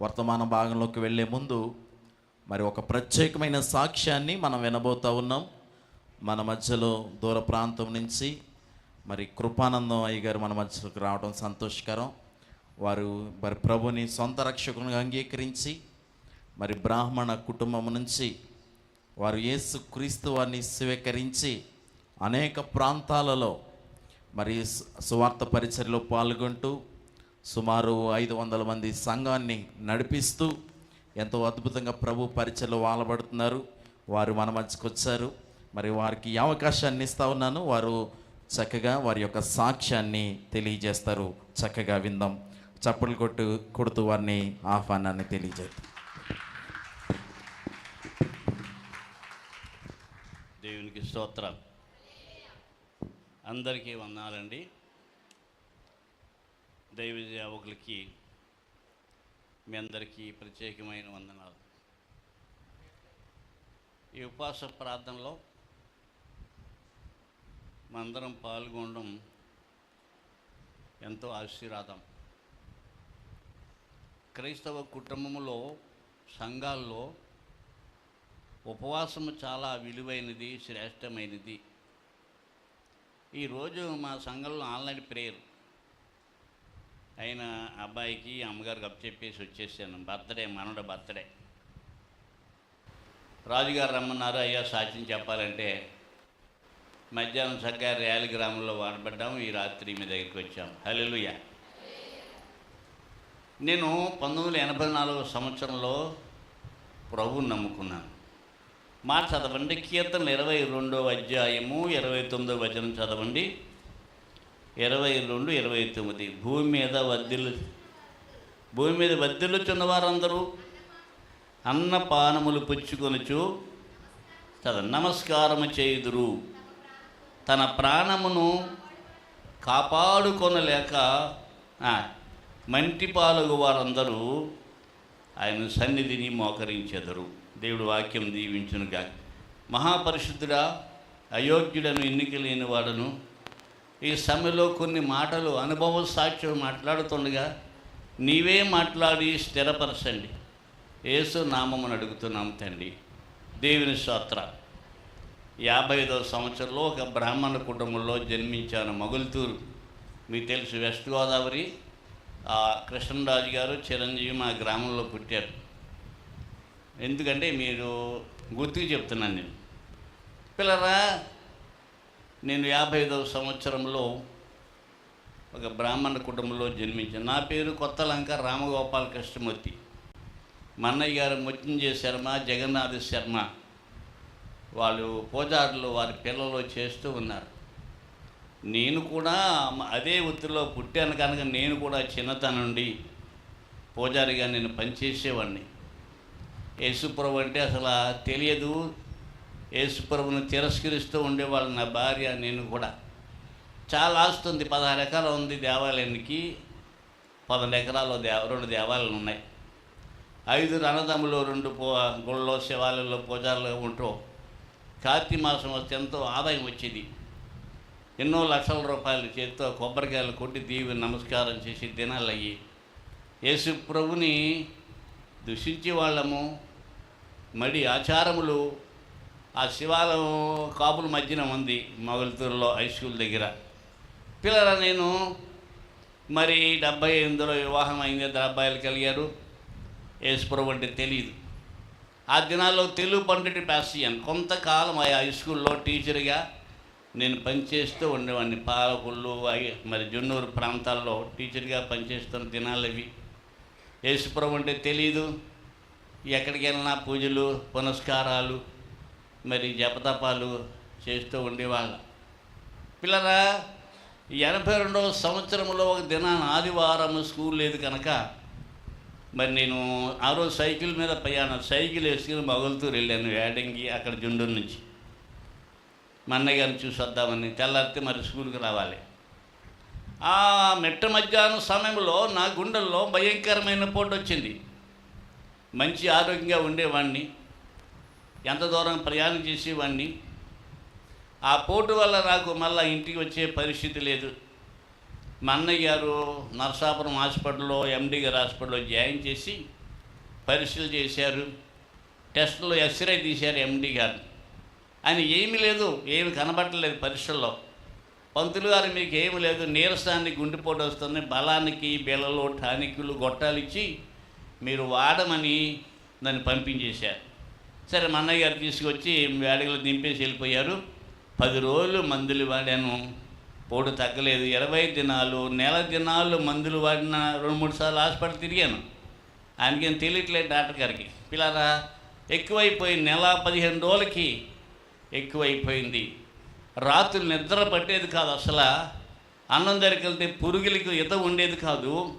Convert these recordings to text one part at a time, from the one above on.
వర్తమాన భాగంలోకి వెళ్ళే ముందు మరి ఒక ప్రత్యేకమైన సాక్ష్యాన్ని మనం వినబోతూ ఉన్నాం. మన మధ్యలో దూర ప్రాంతం నుంచి మరి కృపానందం అయ్య గారు మన మధ్యలోకి రావడం సంతోషకరం. వారు మరి ప్రభుని సొంత రక్షకునిగా అంగీకరించి మరి బ్రాహ్మణ కుటుంబం నుంచి వారు యేసు క్రీస్తు వారిని స్వీకరించి అనేక ప్రాంతాలలో మరి సువార్త పరిచర్లో పాల్గొంటూ సుమారు ఐదు వందల మంది సంఘాన్ని నడిపిస్తూ ఎంతో అద్భుతంగా ప్రభు పరిచయలు వాలబడుతున్నారు. వారు మన మధ్యకు వచ్చారు. మరి వారికి అవకాశాన్ని ఇస్తా ఉన్నాను. వారు చక్కగా వారి యొక్క సాక్ష్యాన్ని తెలియజేస్తారు. చక్కగా విందాం. చప్పట్లు కొట్టు కొడుతూ వారిని ఆహ్వానాన్ని తెలియజేస్తాం దేవునికి స్తోత్రం అందరికీ వందాలండి దైవ సేవకులకి మీ అందరికీ ప్రత్యేకమైన వందనాలు. ఈ ఉపవాస ప్రార్థనలో మనందరం పాల్గొనడం ఎంతో ఆశీర్వాదం. క్రైస్తవ కుటుంబంలో సంఘాల్లో ఉపవాసము చాలా విలువైనది శ్రేష్టమైనది. ఈరోజు మా సంఘంలో ఆన్లైన్ ప్రేయర్ ఆయన అబ్బాయికి అమ్మగారికి అప్పచెప్పేసి వచ్చేసాను. బర్త్డే మనడ బర్త్డే. రాజుగారు రమ్మన్నారు అయ్యా సాక్ష్యం చెప్పాలంటే మధ్యాహ్నం చక్కగా ర్యాలీ గ్రామంలో వాడబడ్డాము ఈ రాత్రి మీ దగ్గరికి వచ్చాము. హల్లెలూయా. నేను పంతొమ్మిది వందల ఎనభై నాలుగో సంవత్సరంలో ప్రభువుని నమ్ముకున్నాను. మా చదవండి కీర్తనలు ఇరవై రెండో అధ్యాయము ఇరవై తొమ్మిదో వచనం చదవండి. ఇరవై రెండు ఇరవై తొమ్మిది. భూమి మీద వర్ధిల్లు భూమి మీద వర్ధిల్లుచున్న వారందరూ అన్నపానములు పుచ్చుకొనుచు తన నమస్కారము చేయుదురు. తన ప్రాణమును కాపాడుకొనలేక మంటి పాలుగు వారందరూ ఆయన సన్నిధిని మోకరించెదరు. దేవుడు వాక్యం దీవించునుగా మహాపరిశుద్ధుడా అయోగ్యుడను ఎన్నిక లేని వాడను ఈ సమయంలో కొన్ని మాటలు అనుభవ సాక్ష్యం మాట్లాడుతుండగా నీవే మాట్లాడి స్థిరపరచండి. యేసు నామమును అడుగుతున్నాం తండ్రి. దేవుని స్తోత్ర. యాభై ఐదవ సంవత్సరంలో ఒక బ్రాహ్మణ కుటుంబంలో జన్మించాను మొగుల్తూరు. మీకు తెలుసు వెస్ట్ గోదావరి. ఆ కృష్ణరాజు గారు చిరంజీవి మా గ్రామంలో పుట్టారు. ఎందుకంటే మీరు గుర్తుకు చెప్తున్నాను నేను. పిల్లరా నేను యాభై ఐదవ సంవత్సరంలో ఒక బ్రాహ్మణ కుటుంబంలో జన్మించాను. నా పేరు కొత్తలంక రామగోపాల కృష్ణమూర్తి మా అన్నయ్య గారు మృత్యుంజయ శర్మ జగన్నాథ శర్మ. వాళ్ళు పూజారులు వారి పిల్లలు చేస్తూ ఉన్నారు. నేను కూడా అదే వృత్తిలో పుట్టాను కనుక నేను కూడా చిన్నతనం నుండి పూజారిగా నేను పనిచేసేవాడిని. యేసుప్రభు అంటే అసలు తెలియదు. యేసుప్రభుని తిరస్కరిస్తూ ఉండేవాళ్ళు నా భార్య నేను కూడా. చాలా ఆస్తుంది. ఉంది పదహారు ఎకరాలు ఉంది దేవాలయానికి. పదకొండు ఎకరాలు దేవ రెండు దేవాలయాలు ఉన్నాయి. ఐదు రణదములు రెండు పో గుళ్ళలో శివాలయంలో పూజారులు ఉంటూ కార్తీక మాసం వస్తే ఎంతో ఆదాయం వచ్చేది. ఎన్నో లక్షల రూపాయలు చేతితో కొబ్బరికాయలు కొట్టి దీవి నమస్కారం చేసి దినాలు అయ్యి యేసు ప్రభుని దూషించే వాళ్ళము మడి ఆచారములు ఆ శివాలయం కాపుల మధ్యన ఉంది మొగల్తూరులో హై స్కూల్ దగ్గర. పిల్లల నేను? మరి డెబ్బై ఎనిమిదిలో వివాహం అయింది ఇద్దరు అబ్బాయిలు కలిగారు. యేసుప్రభు అంటే తెలియదు ఆ దినాల్లో తెలుగు పండిటి ప్యాసియన్ కొంతకాలం ఆ హై స్కూల్లో టీచర్గా నేను పనిచేస్తూ ఉండేవాడిని. పాలకొల్లు మరి జొన్నూరు ప్రాంతాల్లో టీచర్గా పనిచేస్తున్న దినాలు ఇవి యేసుప్రభు అంటే తెలీదు. ఎక్కడికి వెళ్ళినా పూజలు పునస్కారాలు మరి జపతపాలు చేస్తూ ఉండేవాళ్ళం. పిల్లరా ఎనభై రెండవ సంవత్సరంలో ఒక దినాన ఆదివారం స్కూల్ లేదు కనుక మరి నేను ఆ రోజు సైకిల్ మీద ప్రయాణం సైకిల్ వేసుకుని మొగలుతూరు వెళ్ళాను వేడంగి అక్కడ జుండూరు నుంచి. మా అన్నయ్య గారిని చూసి వద్దామని తెల్లారితే మరి స్కూల్కి రావాలి. ఆ మెట్ట మధ్యాహ్నం సమయంలో నా గుండెల్లో భయంకరమైన పోటు వచ్చింది. మంచి ఆరోగ్యంగా ఉండేవాడిని. ఎంత దూరం ప్రయాణం చేసేవాడిని? ఆ పోటు వల్ల నాకు మళ్ళీ ఇంటికి వచ్చే పరిస్థితి లేదు. మా అన్నయ్య గారు నరసాపురం హాస్పిటల్లో ఎండి గారు హాస్పిటల్లో జాయిన్ చేసి పరీక్షలు చేశారు. టెస్టులో ఎక్స్రే తీశారు ఎండి గారు ఆయన ఏమీ లేదు ఏమి కనబట్టలేదు పరీక్షల్లో. పంతులు గారు మీకు ఏమి లేదు నీరసాన్ని గుండెపోటు వస్తుంది బలానికి బిళ్ళలు టానిక్లు గొట్టాలు ఇచ్చి మీరు వాడమని నన్ను పంపించేశారు. సరే మా అన్నయ్య గారు తీసుకొచ్చి వేడగలు దింపేసి వెళ్ళిపోయారు. పది రోజులు మందులు వాడాను. పోటు తగ్గలేదు. ఇరవై దినాలు నెల దినాలు మందులు వాడిన రెండు మూడు సార్లు హాస్పిటల్ తిరిగాను. ఆయనకేం తెలియట్లేదు డాక్టర్ గారికి. పిల్లరా ఎక్కువైపోయింది నెల పదిహేను రోజులకి ఎక్కువైపోయింది. రాత్రులు నిద్ర పట్టేది కాదు అసలు. అన్నం దగ్గరికి వెళ్తే పురుగులకి ఇత ఉండేది కాదు.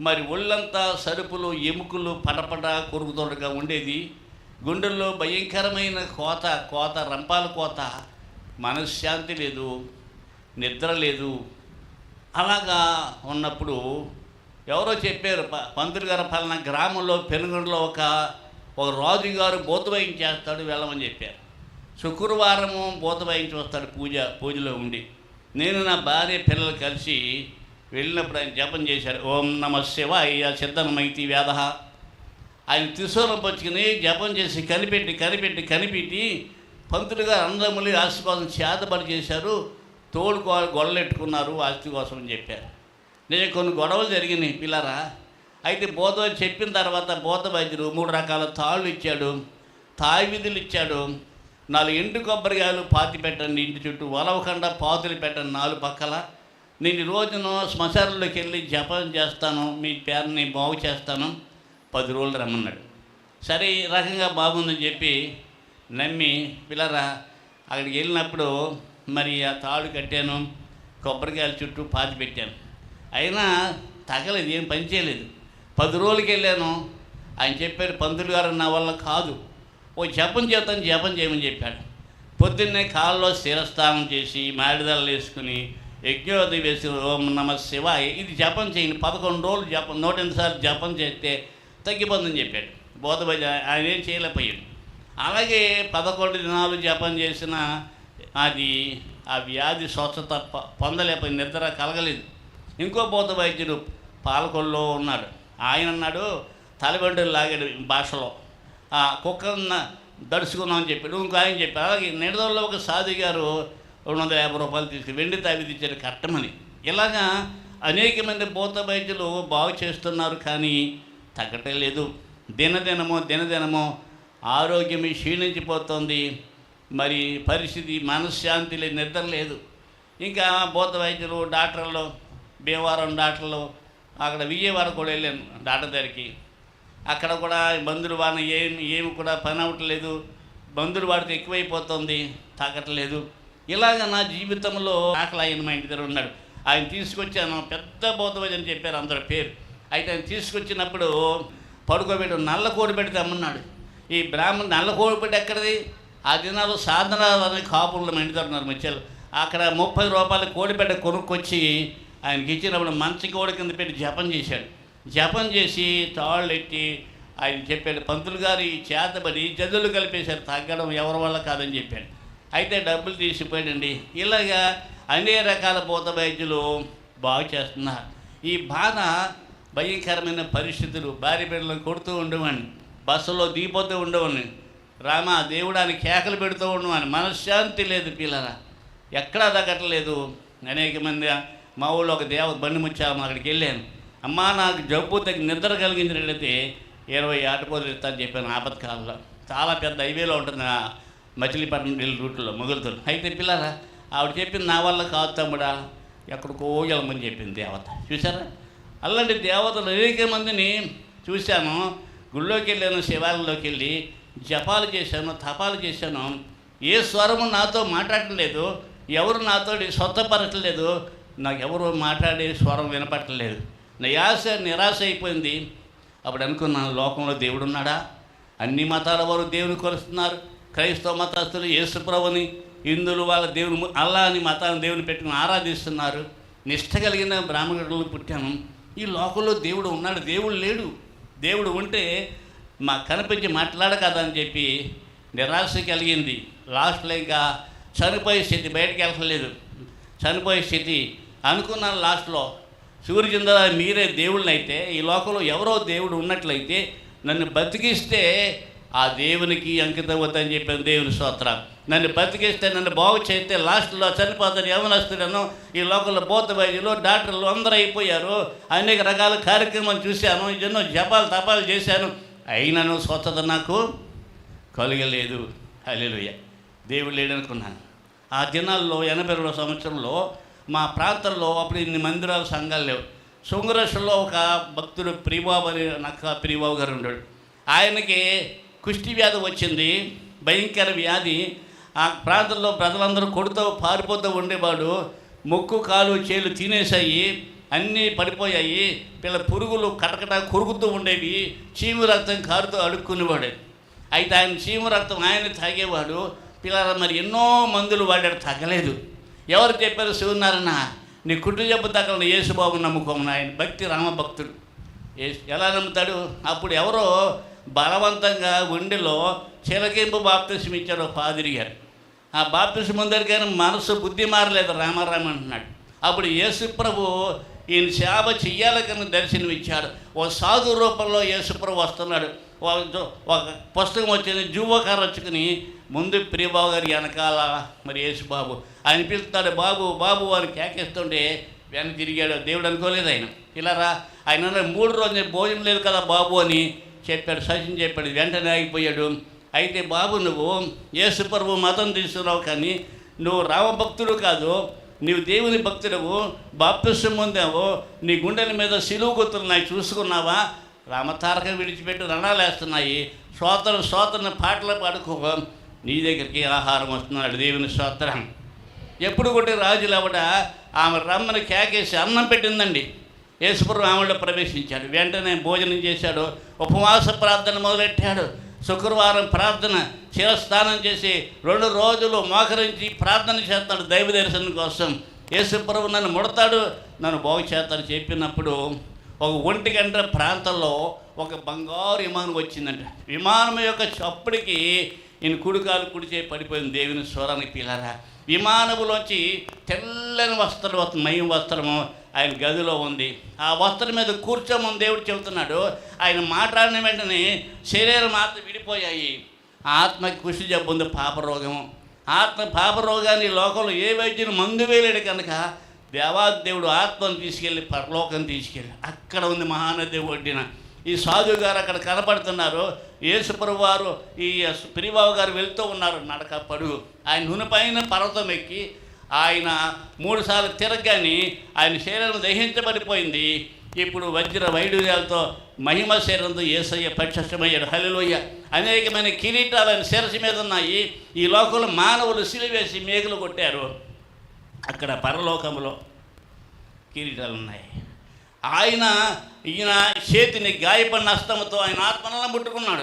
మరి ఒళ్ళంతా సరుపులు ఎముకలు పటపట కొరుకుతోడగా ఉండేది. గుండెల్లో భయంకరమైన కోత కోత రంపాల కోత మనశ్శాంతి లేదు నిద్ర లేదు. అలాగా ఉన్నప్పుడు ఎవరో చెప్పారు ప- పంతులు గారు పలానా గ్రామంలో పెనుగొండలో ఒక ఒక రాజుగారు భూతవయం చేస్తాడు వెళ్ళమని చెప్పారు. శుక్రవారము భూతవయం చూస్తాడు పూజ పూజలో ఉండి. నేను నా భార్య పిల్లలు కలిసి వెళ్ళినప్పుడు ఆయన జపం చేశారు. ఓం నమ శివాయ సిద్ధనమైతి వేద. ఆయన త్రిశూలం పచ్చుకుని జపం చేసి కనిపెట్టి కనిపెట్టి కనిపెట్టి పంతులుగా అందములు ఆస్తి ఆశీర్వాదం చేతబడి చేశారు తోడు గొడవలెట్టుకున్నారు ఆస్తి కోసం అని చెప్పారు. నేను కొన్ని గొడవలు జరిగినాయి పిల్లరా. అయితే బోధ చెప్పిన తర్వాత బోధ వైద్యుడు మూడు రకాల తాళ్ళు ఇచ్చాడు తాయివిధులు ఇచ్చాడు. నాలుగు ఎండు కొబ్బరికాయలు పాతి పెట్టండి ఇంటి చుట్టూ వలవకుండా పాతులు పెట్టండి నాలుగు పక్కల. నేను రోజున శ్మశానంలోకి వెళ్ళి జపం చేస్తాను మీ పేరుని బాగు చేస్తాను. పది రోజులు రమ్మన్నాడు. సరే ఈ రకంగా బాగుందని చెప్పి నమ్మి పిల్లరా అక్కడికి వెళ్ళినప్పుడు మరి ఆ తాడు కట్టాను కొబ్బరికాయల చుట్టూ పాతి పెట్టాను. అయినా తగలేదు ఏం పని చేయలేదు. పది రోజులకి వెళ్ళాను. ఆయన చెప్పాడు పంతులు గారు నా వల్ల కాదు. ఓ జపం చేస్తాను జపం చేయమని చెప్పాడు. పొద్దున్నే కాల్లో శిరస్నానం చేసి మాడిదలు వేసుకుని యజ్ఞోదయం వేసి ఓం నమ శివాయ. ఇది జపం చేయండి. పదకొండు రోజులు జపం నూట ఎనిమిది సార్లు జపం చేస్తే తగ్గిపోతుందని చెప్పాడు. బోధభజ ఆయన ఏం చేయలేకపోయాడు. అలాగే పదకొండు దినాలు జపం చేసిన అది ఆ వ్యాధి స్వచ్ఛత ప- పొందలేకపోయింది నిద్ర కలగలేదు. ఇంకో బోధ వైద్యుడు పాలకొల్లో ఉన్నాడు. ఆయన అన్నాడు తలబెండులు లాగాడు భాషలో. ఆ కుక్కను దడుచుకుందామని చెప్పాడు. ఇంకో ఆయన చెప్పాడు అలాగే నిడదల్లో ఒక సాధు గారు రెండు వందల యాభై రూపాయలు తీసుకుని వెండి తావి ఇచ్చారు కట్టమని. ఇలాగా అనేక మంది భూత వైద్యులు బాగు చేస్తున్నారు కానీ తగ్గటం లేదు. దినదినమో దినదినమో ఆరోగ్యం క్షీణించిపోతుంది. మరి పరిస్థితి మనశ్శాంతి లేదు నిద్ర లేదు. ఇంకా భూత వైద్యులు డాక్టర్లు భీమవరం డాక్టర్లు అక్కడ విజయవాడ కూడా వెళ్ళాను డాక్టర్ దగ్గరికి. అక్కడ కూడా మందులు వాడిన ఏమి ఏమి కూడా పని అవ్వట్లేదు. మందులు వాడితే ఎక్కువైపోతుంది తగ్గట్లేదు. ఇలాగ నా జీవితంలో ఆకలి ఆయన మా ఇంటి దగ్గర ఉన్నాడు. ఆయన తీసుకొచ్చాను పెద్ద బోధవైద్యం వైద్యం చెప్పారు అందరి పేరు. అయితే ఆయన తీసుకొచ్చినప్పుడు పడుకోబెట్టు నల్ల కోడి తెమ్మన్నాడు. ఈ బ్రాహ్మణ్ నల్ల కోడి పెట్టి ఎక్కడిది? ఆ దినాలు సాధన అనే కాపులు ఉన్నారు మధ్యలో అక్కడ ముప్పై రూపాయల కోడిపెట్ట కొనుక్కొచ్చి ఆయనకి ఇచ్చినప్పుడు మంచి కోడి కింద పెట్టి జపం చేశాడు. జపం చేసి తాళ్ళు ఎట్టి ఆయన చెప్పాడు పంతులు గారు ఈ చేతబడి జల్లులు కలిపేశారు తగ్గడం ఎవరి వల్ల కాదని చెప్పాడు. అయితే డబ్బులు తీసిపోయాడండి. ఇలాగా అనేక రకాల భూత వైద్యులు బాగు చేస్తున్నారు. ఈ బాధ భయంకరమైన పరిస్థితులు. భార్య బిడ్డలను కొడుతూ ఉండేవాడిని బస్సులో దిగిపోతూ ఉండేవాడిని రామ దేవుడాని కేకలు పెడుతూ ఉండేవాడిని మనశ్శాంతి లేదు పిల్లల ఎక్కడా తగ్గట్లేదు. అనేక మంది మా ఊళ్ళో ఒక దేవ బండి ముచ్చాము అక్కడికి వెళ్ళాను. అమ్మా నాకు జబ్బు తగ్గి నిద్ర కలిగించినట్లయితే ఇరవై ఆటపోతులు ఇస్తాను చెప్పాను ఆపత్కాలంలో. చాలా పెద్ద హైవేలో ఉంటుంది మచిలీపట్నం ఢిల్లీ రూట్లో మొగులుతో అయితే పిల్లరా ఆవిడ చెప్పింది నా వల్ల కాదు తమ్ముడా. ఎక్కడికో వెళ్ళమని చెప్పింది దేవత. చూసారా అలాంటి దేవతలు అనేక మందిని చూశాను. గుళ్ళోకి వెళ్ళాను శివాలయంలోకి వెళ్ళి జపాలు చేశాను తపాలు చేశాను. ఏ స్వరము నాతో మాట్లాడలేదు ఎవరు నాతో సొంతపరచలేదు నాకు ఎవరు మాట్లాడే స్వరం వినపట్టలేదు. నా యాస నిరాశ అయిపోయింది. అప్పుడు అనుకున్నాను లోకంలో దేవుడు ఉన్నాడా? అన్ని మతాల వారు దేవుని కొలుస్తున్నారు. క్రైస్తవ మతస్థులు యేసుప్రభుని హిందువులు వాళ్ళ దేవుని అల్లా అని మతాన్ని దేవుని పెట్టుకుని ఆరాధిస్తున్నారు. నిష్ట కలిగిన బ్రాహ్మణులు పుట్టాను. ఈ లోకంలో దేవుడు ఉన్నాడు దేవుడు లేడు. దేవుడు ఉంటే మా కనిపించి మాట్లాడకదా అని చెప్పి నిరాశ కలిగింది. లాస్ట్లో ఇంకా చనిపోయే స్థితి బయటకు వెళ్ళలేదు చనిపోయే స్థితి అనుకున్నాను లాస్ట్లో. సూర్యచంద్ర మీరే దేవుళ్ళైతే ఈ లోకంలో ఎవరో దేవుడు ఉన్నట్లయితే నన్ను బతికిస్తే ఆ దేవునికి అంకితం అవుతుందని చెప్పాను దేవుని స్తోత్రం. నన్ను బతికిస్తే నన్ను బాగు చేస్తే లాస్ట్లో చనిపోతాను యవనస్తులను ఈ లోకంలో భూత వైద్యులు డాక్టర్లు అందరూ అయిపోయారు. అనేక రకాల కార్యక్రమాలు చూశాను. ఎన్నో జపాలు తపాలు చేశాను. అయినను స్వచ్ఛత నాకు కలగలేదు. హల్లెలూయా. దేవుడు లేడనుకున్నాను. ఆ దినాల్లో ఎనభై రెండవ సంవత్సరంలో మా ప్రాంతంలో అప్పుడు ఇన్ని మందిరాలు సంఘాలు లేవు. శృంగరేశ్వరంలో ఒక భక్తుడు ప్రిబాబు అని నక్క ప్రిబాబు గారు ఉన్నాడు ఆయనకి కుష్టి వ్యాధి వచ్చింది భయంకర వ్యాధి. ఆ ప్రాంతంలో ప్రజలందరూ కొడుతూ పారిపోతూ ఉండేవాడు ముక్కు కాలు చేలు తినేసాయి అన్నీ పడిపోయాయి. పిల్ల పురుగులు కటకట కొరుకుతూ ఉండేవి. చీము రక్తం కారుతూ అడుక్కునేవాడు. అయితే ఆయన చీము రక్తం ఆయన తాగేవాడు. పిల్లల మరి ఎన్నో మందులు వాడాడు తగ్గలేదు ఎవరు చెప్పారు శివనారాయణ? నీ కుట్టు జబ్బు తగ్గలను యేసుబాబు నమ్ముకోమని ఆయన భక్తి రామభక్తుడు ఎలా నమ్ముతాడు? అప్పుడు ఎవరో బలవంతంగా గుండెలో చిలకింపు బాప్తిసం ఇచ్చాడు పాదిరి గారు ఆ బాప్తిస్ ముందరి కానీ మనసు బుద్ధి మారలేదు రామారామ అంటున్నాడు. అప్పుడు యేసుప్రభు ఈయన సేవ చెయ్యాలి కనుక దర్శనం ఇచ్చాడు. ఓ సాధు రూపంలో యేసుప్రభు వస్తున్నాడు. ఒక ఒక పుస్తకం వచ్చింది జువ్వకారు వచ్చుకుని ముందు ప్రియబాబు గారి వెనకాల మరి యేసుబాబు. ఆయన పిలుస్తాడు బాబు బాబు అని కేకేస్తుంటే వెనక తిరిగాడు. దేవుడు అనుకోలేదు ఆయన. ఇలారా ఆయన మూడు రోజులు భోజనం లేదు కదా బాబు అని చెప్పాడు సచిన్ చెప్పాడు వెంటనే ఆగిపోయాడు. అయితే బాబు నువ్వు యేసుప్రభు మతం తీసుకున్నావు కానీ నువ్వు రామభక్తుడు కాదు నీవు దేవుని భక్తుడవు బాప్తిష్టం పొందావు నీ గుండెల మీద సిలువు గుర్తులున్నాయి చూసుకున్నావా? రామతారక విడిచిపెట్టి రణాలు వేస్తున్నాయి. స్తోత్రం స్తోత్రం పాటలు పాడుకో. నీ దగ్గరికి ఆహారం వస్తున్నాడు దేవుని స్తోత్రం. ఎప్పుడు కొట్టి రాజులు అవడ? ఆమె రమ్మని కేకేసి అన్నం పెట్టిందండి. యేసుపురం ఆమెలో ప్రవేశించాడు. వెంటనే భోజనం చేశాడు. ఉపవాస ప్రార్థన మొదలెట్టాడు. శుక్రవారం ప్రార్థన శిరస్నానం చేసి రెండు రోజులు మోకరించి ప్రార్థన చేస్తాడు దైవ దర్శనం కోసం. యేసుప్రభు నన్ను ముడతాడు నన్ను బాగు చేస్తాడు చెప్పినప్పుడు ఒక ఒంటి గంట ప్రాంతంలో ఒక బంగారు విమానం వచ్చిందంట. విమానం యొక్క చప్పుడికి ఈయన కుడికాలు కుడిచే పడిపోయింది దేవుని స్వరానికి పిల్లరా. విమానములోంచి తెల్లని వస్త్రం వస్తుంది మయం వస్త్రము ఆయన గదిలో ఉంది. ఆ వస్త్రం మీద కూర్చోమని దేవుడు చెబుతున్నాడు. ఆయన మాట్లాడిన వెంటనే శరీరం ఆత్మ విడిపోయాయి. ఆత్మకి కృషి జబ్బు ఉంది పాపరోగము ఆత్మ పాపరోగాన్ని లోకంలో ఏ వైద్యుని మందు వేయలేడు కనుక దేవాదేవుడు ఆత్మను తీసుకెళ్ళి పరలోకం తీసుకెళ్ళి అక్కడ ఉంది మహానది ఒడ్డిన ఈ సాధువు గారు అక్కడ కనపడుతున్నారు. యేసుప్రభు వారు ఈ పిరిబాబు గారు వెళ్తూ ఉన్నారు. నడక పడుగు ఆయన నునిపైన పర్వతం ఎక్కి ఆయన మూడుసార్లు తిరగని ఆయన శరీరం దహించబడిపోయింది. ఇప్పుడు వజ్ర వైడూర్యాలతో మహిమ శరీరంతో ఏసయ్య ప్రత్యక్షమయ్యాడు. హలిలోయ అనేకమైన కిరీటాలు ఆయన శిరసి మీద ఉన్నాయి. ఈ లోకంలో మానవులు సిలివేసి మేకులు కొట్టారు. అక్కడ పరలోకంలో కిరీటాలు ఉన్నాయి. ఆయన ఈయన చేతిని గాయపడిన హస్తముతో ఆయన ఆత్మలను ముట్టుకున్నాడు.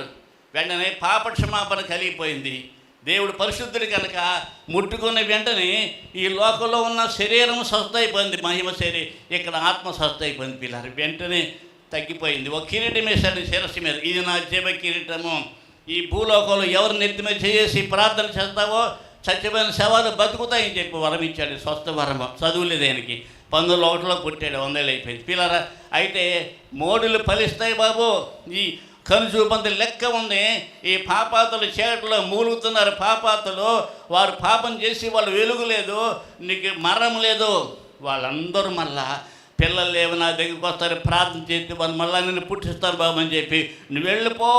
వెంటనే పాప క్షమాపణ కలిగిపోయింది. దేవుడు పరిశుద్ధుడు కనుక ముట్టుకున్న వెంటనే ఈ లోకంలో ఉన్న శరీరం స్వస్థ అయిపోయింది మహిమ శరీరం. ఇక్కడ ఆత్మ స్వస్థ అయిపోయింది పిల్లలు. వెంటనే తగ్గిపోయింది. ఒక కిరీటం వేశాడు శిరస్సు మీద. ఇది నా జీవ కిరీటము. ఈ భూలోకంలో ఎవరు నెత్తి చేసి ప్రార్థన చేస్తావో చచ్చిపోయిన శవాలు బతుకుతాయని చెప్పి వరం ఇచ్చాడు స్వస్థ వరము. చదువులేదు ఆయనకి పంతొమ్మిది ఒకటిలో పుట్టాడు వందేళ్ళు అయిపోయింది. పిల్లరా అయితే మోడులు ఫలిస్తాయి బాబు. ఈ కనుచూపంత లెక్క ఉంది. ఈ పాపాతులు చీకటిలో మూలుగుతున్నారు పాపాతులు. వారు పాపం చేసి వాళ్ళు వెలుగు లేదు నీకు మరణం లేదు. వాళ్ళందరూ మళ్ళా పిల్లలు లేవు నా దగ్గరికి వస్తారు ప్రార్థన చేసి వాళ్ళు మళ్ళీ నిన్ను పుట్టిస్తారు బాబు అని చెప్పి నువ్వు వెళ్ళిపో.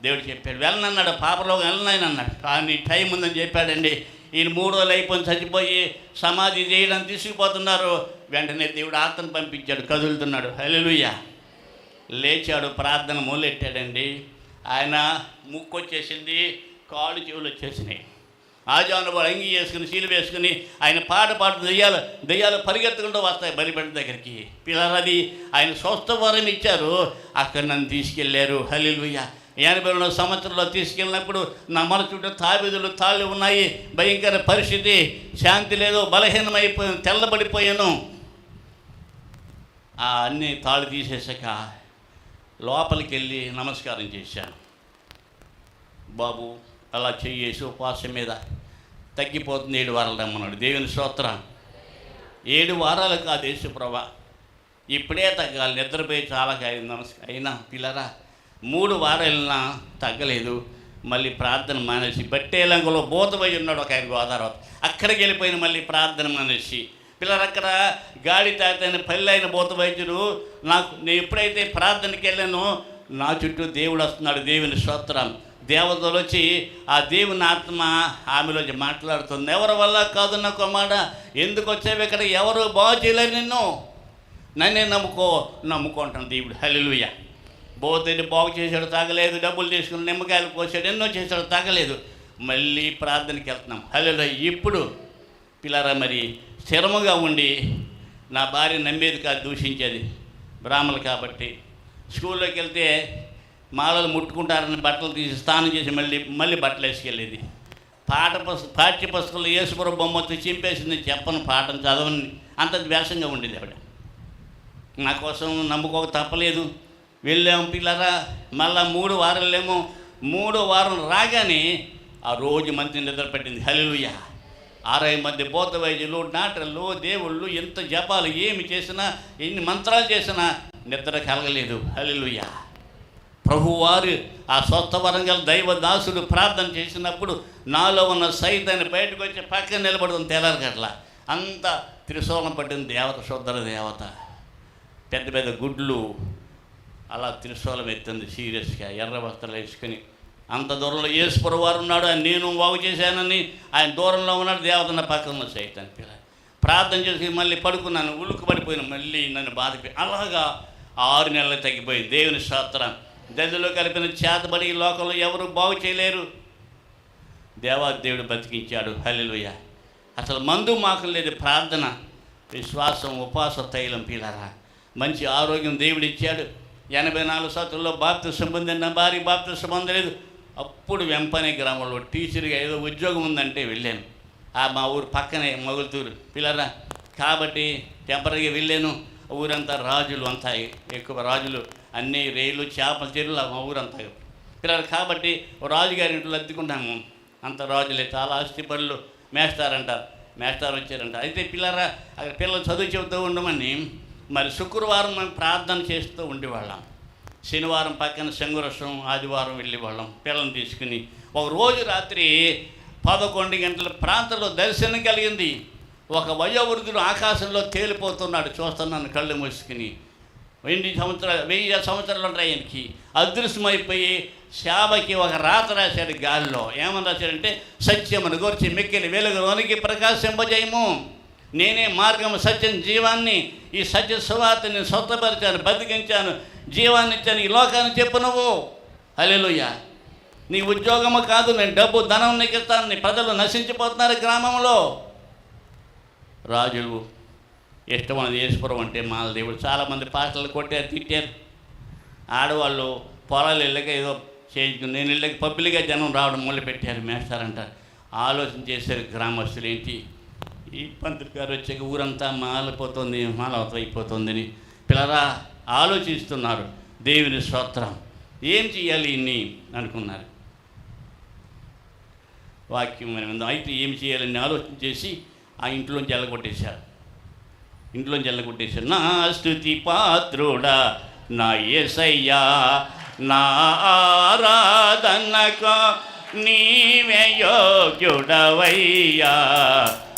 దేవుడు చెప్పాడు వెళ్ళనన్నాడు పాపలో వెళ్ళనని అన్నాడు కానీ టైం ఉందని చెప్పాడండి. ఈయన మూడు రోజులు అయిపోయి చచ్చిపోయి సమాధి చేయడానికి తీసుకుపోతున్నారు. వెంటనే దేవుడు ఆత్మను పంపించాడు కదులుతున్నాడు. హల్లెలూయా. లేచాడు ప్రార్థన మొదలెట్టాడండి. ఆయన ముక్కు వచ్చేసింది కాళ్ళు చెవులు వచ్చేసినాయి. ఆజాను వాడు అంగి వేసుకుని సీలు వేసుకుని ఆయన పాట పాడు దెయ్యాలు దెయ్యాలు పరిగెత్తుకుంటూ వస్తాయి బలిపెట్ట దగ్గరికి. పిల్లలది ఆయన స్వస్థ వరం ఇచ్చారు. అక్కడ నన్ను తీసుకెళ్ళారు హలిలుయ్య ఎనభై రెండు సంవత్సరంలో తీసుకెళ్ళినప్పుడు నా మన చుట్టూ తాబిదులు తాళ్ళు ఉన్నాయి. భయంకర పరిస్థితి. శాంతి లేదు బలహీనమైపోయాను తెల్లబడిపోయాను. ఆ అన్ని తాళ్ళు తీసేసాక లోపలికి వెళ్ళి నమస్కారం చేశాను. బాబు అలా చెయ్యేసి ఉపవాసం మీద తగ్గిపోతుంది. ఏడు వారాలు రమ్మన్నాడు. దేవుని స్తోత్ర. ఏడు వారాలు కాదు యేసుప్రభ. ఇప్పుడే తగ్గాలి. నిద్రపోయి చాలా అయింది. నమస్కారం. అయినా పిల్లరా మూడు వారాలన్నా తగ్గలేదు. మళ్ళీ ప్రార్థన మానేసి బట్టేలంగలో బోతమై ఉన్నాడు ఒక ఆయన గోదావరి. అక్కడికి వెళ్ళిపోయిన మళ్ళీ ప్రార్థన మానేసి. పిల్లలు అక్కడ గాడి తాతైన పల్లె అయిన బోత వైద్యుడు నాకు నేను ఎప్పుడైతే ప్రార్థనకి వెళ్ళానో నా చుట్టూ దేవుడు వస్తున్నాడు దేవుని స్తోత్రం. దేవతలు వచ్చి ఆ దేవుని ఆత్మ ఆమెలోంచి మాట్లాడుతుంది. ఎవరి వల్ల కాదు నాకు కుమార? ఎందుకు వచ్చావు ఇక్కడ? ఎవరు బాగు చేయలేరు నిన్ను? నన్నే నమ్ముకో నమ్ముకుంటాను దేవుడు. హల్లెలూయా. బోధని బాగు చేశాడు తాగలేదు. డబ్బులు తీసుకుని నిమ్మకాయలు కోసాడు ఎన్నో చేశాడు తాగలేదు. మళ్ళీ ప్రార్థనకి వెళ్తున్నాం. హలో ఇప్పుడు పిల్లరా మరి స్థిరముగా ఉండి నా భార్య నమ్మేది కాదు దూషించేది బ్రాహ్మలు కాబట్టి. స్కూల్లోకి వెళ్తే మాలలు ముట్టుకుంటారని బట్టలు తీసి స్నానం చేసి మళ్ళీ మళ్ళీ బట్టలు వేసుకెళ్ళేది. పాఠ పుస్త పాఠ్య పుస్తకంలో యేసుపుర బొమ్మతో చింపేసింది చెప్పను పాఠం చదవని. అంత ద్వేషంగా ఉండేది ఆవిడ. నా కోసం నమ్ముకోక తప్పలేదు. వెళ్ళాము పిల్లరా మళ్ళా మూడు వారాలేమో మూడో వారం రాగానే ఆ రోజు మంచి నిద్ర పెట్టింది. హలిలుయ ఆరై మంది భూత వైద్యులు నాటలు దేవుళ్ళు ఎంత జపాలు ఏమి చేసినా ఎన్ని మంత్రాలు చేసినా నిద్ర కలగలేదు. హలిలుయ ప్రభువారు ఆ స్వస్థవరంగల్ దైవ దాసుడు ప్రార్థన చేసినప్పుడు నాలో ఉన్న సైతాన్ని బయటకు వచ్చి పక్కన నిలబడుతుంది తెల్లరగట్ల. అంత త్రిశూలం పట్టిన దేవత శుద్ధర దేవత. పెద్ద పెద్ద గుడ్లు అలా త్రిశూలం ఎత్తింది సీరియస్గా ఎర్ర వస్త్రాలు వేసుకుని. అంత దూరంలో యేసుపుర వారు ఉన్నాడు ఆయన నేను బాగు చేశానని ఆయన దూరంలో ఉన్నాడు దేవత నా పక్కన సైతాన్ని పిల్ల. ప్రార్థన చేసి మళ్ళీ పడుకున్నాను ఉలుకు పడిపోయిన మళ్ళీ నన్ను బాధపడి అలాగా ఆరు నెలలు తగ్గిపోయింది దేవుని స్తోత్రం. దళిలో కలిపిన చేతబడి ఈ లోకంలో ఎవరు బాగు చేయలేరు. దేవాదేవుడు బతికించాడు హలిలుయ అసలు మందు మాకు లేదు ప్రార్థన విశ్వాసం ఉపాస తైలం పీలరా. మంచి ఆరోగ్యం దేవుడిచ్చాడు ఎనభై నాలుగు శాతంలో బాప్తిసం పొందిన భారీ బాప్తిసం పొందలేదు. అప్పుడు వెంపనే గ్రామంలో టీచర్గా ఏదో ఉద్యోగం ఉందంటే వెళ్ళాను. ఆ మా ఊరు పక్కనే మొగులుతూరు. పిల్లరా కాబట్టి టెంపరీగా వెళ్ళాను. ఊరంతా రాజులు అంతా ఎక్కువ రాజులు అన్ని రేలు చేపల చెరువులు మా ఊరంతా. పిల్లలు కాబట్టి రాజుగారి ఇంట్లో అద్దుకుంటాము. అంత రాజులే చాలా ఆస్తిపరులు మేస్తారంటారు మేస్తారు వచ్చారంట అయితే పిల్లరా అక్కడ పిల్లలు చదువు చెబుతూ ఉండమని మరి శుక్రవారం మేము ప్రార్థన చేస్తూ ఉండేవాళ్ళం. శనివారం పక్కన శంగురసం ఆదివారం వెళ్ళేవాళ్ళం పిల్లల్ని తీసుకుని. ఒక రోజు రాత్రి పదకొండు గంటల ప్రాంతంలో దర్శనం కలిగింది. ఒక వయోవృద్ధుడు ఆకాశంలో తేలిపోతున్నాడు చూస్తున్నాను కళ్ళు మూసుకుని. వెండి సంవత్సరాలు వెయ్యి సంవత్సరాలు ఉంటాయి ఆయనకి. అదృశ్యమైపోయి శాబకి ఒక రాత రాశాడు గాలిలో. ఏమని రాశాడంటే సత్యమును గోర్చి మిక్కిలి వెలుగులోనికి ప్రకాశింపజేయము. నేనే మార్గం సత్యం జీవాన్ని ఈ సత్య సువార్తని స్వతపరిచాను బతికించాను జీవాన్ని ఇచ్చాను ఈ లోకాన్ని చెప్పు నువ్వు. అలెలుయ్య నీ ఉద్యోగము కాదు నేను డబ్బు ధనం నెక్కిస్తాను నీ ప్రజలు నశించిపోతున్నారు గ్రామంలో. రాజులు ఇష్టమైనది యేసుపురం అంటే మాల దేవుడు. చాలామంది పాటలు కొట్టారు తిట్టారు. ఆడవాళ్ళు పొలాలు ఇళ్ళకి ఏదో చేయించు నేను ఇళ్ళకి పబ్లిక్గా జనం రావడం మొదలు పెట్టారు మేస్తారంటారు ఆలోచన చేశారు గ్రామస్తులు ఏంటి? ఈ పంతులు గారు వచ్చాక ఊరంతా మాలిపోతుంది మాలవతం అయిపోతుందని పిల్లరా ఆలోచిస్తున్నారు. దేవుని స్తోత్రం. ఏం చేయాలి ఇన్ని? అనుకున్నారు. వాక్యం మనం అయితే ఏం చేయాలని ఆలోచన చేసి ఆ ఇంట్లోంచి ఎల్లగొట్టేశారు ఇంట్లోంచి ఎల్లగొట్టేశారు నా స్థుతి పాత్రుడా నా ఏసయ్యా నా ఆరాధనకు నీవే యోగ్యుడవయ్యా.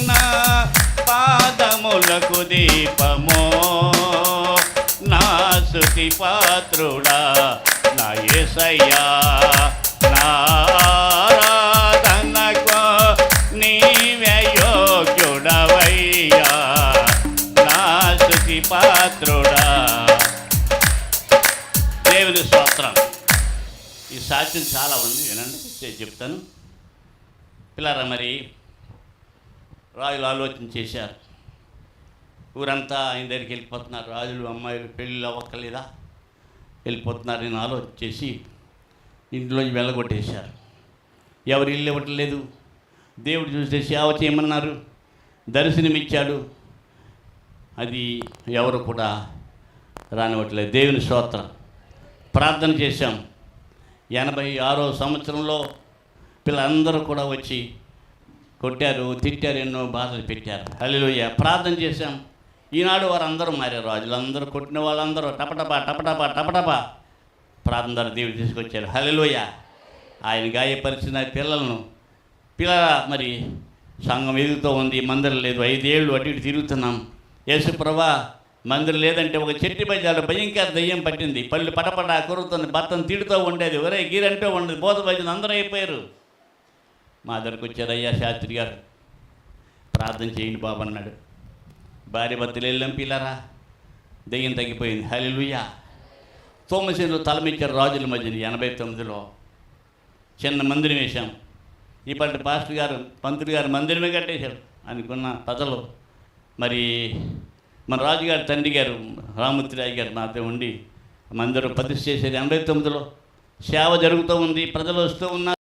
నా పాదములకు దీపమో. నా శృతి పాత్రుడా నా ఏసయ్యా నా ఆరాధనకు నీవే యోగ్యుడవయ్యా. నా శృతి పాత్రుడా. దేవుని స్తోత్రం. ఈ సాక్ష్యం చాలా ఉంది వినండి చెప్తాను. పిల్లరా మరి రాజులు ఆలోచన చేశారు. ఊరంతా ఆయన దగ్గరికి వెళ్ళిపోతున్నారు. రాజులు అమ్మాయిలు పెళ్ళిళ్ళు అవ్వక్కలేదా వెళ్ళిపోతున్నారు నేను ఆలోచన చేసి ఇంట్లోంచి వెళ్ళగొట్టేశారు. ఎవరు ఇల్లు ఇవ్వట్లేదు దేవుడు చూస్తే సేవ చేయమన్నారు. దర్శనమిచ్చాడు. అది ఎవరు కూడా రానివ్వట్లేదు. దేవుని స్తోత్రం. ప్రార్థన చేశాం. ఎనభై ఆరో సంవత్సరంలో పిల్లలందరూ కూడా వచ్చి కొట్టారు తిట్టారు ఎన్నో బాధలు పెట్టారు. హలిలోయ ప్రార్థన చేశాం. ఈనాడు వారందరూ మారారు. రాజులందరూ కొట్టిన వాళ్ళందరూ టపటపా టపటపా టపటపా. ప్రార్థన ద్వారా దేవుడు తీసుకొచ్చారు. హలిలోయ ఆయన గాయపరిచిన పిల్లలను పిల్లల మరి సంఘం ఎదుగుతూ ఉంది మందిరం లేదు. ఐదేళ్ళు అటు ఇటు తిరుగుతున్నాం. యేసు ప్రభా మందిరం లేదంటే ఒక చెట్టు బజాలు భయంకర దయ్యం పట్టింది. పళ్ళు పటపట కొరుతుంది భర్తను తిడుతూ ఉండేది. ఒరే గీరంటే ఉండేది. బోధ భజన అందరూ అయిపోయారు. మా దగ్గరకు వచ్చారు అయ్యా శాస్త్రి గారు. ప్రార్థన చేయండి బాబు అన్నాడు. భార్య భర్తలు వెళ్ళాం పిల్లరా దెయ్యం తగ్గిపోయింది. హలిలుయా తోమసేనులో తలమిచ్చారు రాజుల మధ్యన ఎనభై తొమ్మిదిలో చిన్న మందిరం వేశాం. ఇప్పటి పాస్టర్ గారు పంతులు గారు మందిరమే కట్టేశారు అనుకున్న ప్రజలు మరి మన రాజుగారి తండ్రి గారు రామూర్తిరాజు గారు నాతో ఉండి మందిరం ప్రతిష్ఠ చేసేది ఎనభై తొమ్మిదిలో సేవ జరుగుతూ ఉంది ప్రజలు వస్తూ ఉన్నారు.